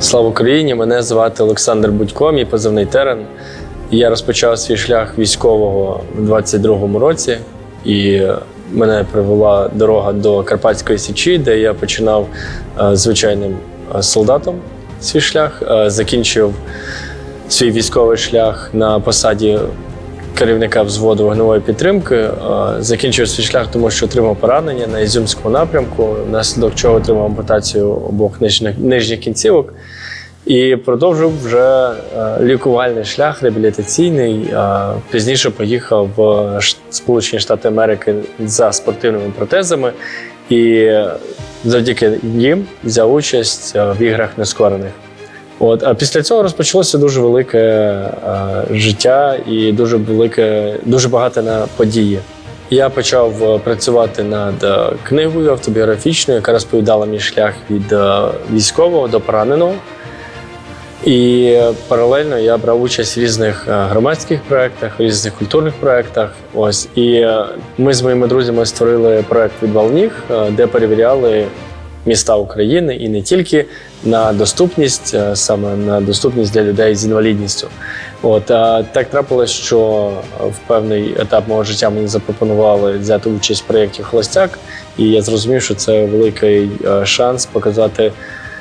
Слава Україні! Мене звати Олександр Будько, мій позивний терен. Я розпочав свій шлях військового в 22-му році, і мене привела дорога до Карпатської Січі, де я починав е, звичайним е, солдатом свій шлях, е, закінчив свій військовий шлях на посаді керівника взводу вогневої підтримки. Е, Закінчив свій шлях, тому що отримав поранення на Ізюмському напрямку, внаслідок чого отримав ампутацію обох нижніх, нижніх кінцівок. І продовжив вже е, лікувальний шлях реабілітаційний. Е, Пізніше поїхав в Сполучені Штати Америки за спортивними протезами, і завдяки їм взяв участь в іграх нескорених. От, а після цього розпочалося дуже велике е, життя і дуже велике, дуже багато на події. Я почав е, працювати над е, книгою автобіографічною, яка розповідала мій шлях від е, військового до пораненого. І паралельно я брав участь в різних громадських проєктах, в різних культурних проєктах. Ось і ми з моїми друзями створили проєкт Відвал ніг, де перевіряли міста України і не тільки на доступність, е, саме на доступність для людей з інвалідністю. От а так трапилось, що в певний етап мого життя мені запропонували взяти участь в проєкті Холостяк, і я зрозумів, що це великий е, шанс показати,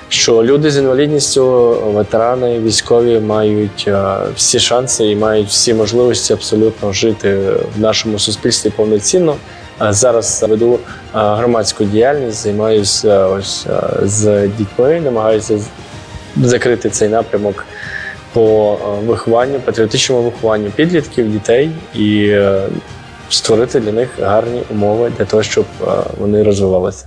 що люди з інвалідністю, ветерани, військові мають е, всі шанси і мають всі можливості абсолютно жити в нашому суспільстві повноцінно. Зараз веду е, громадську діяльність, займаюся ось е, з дітьми, намагаюся закрити цей напрямок по е, вихованню, патріотичному вихованню підлітків, дітей і е, створити для них гарні умови для того, щоб е, вони розвивалися.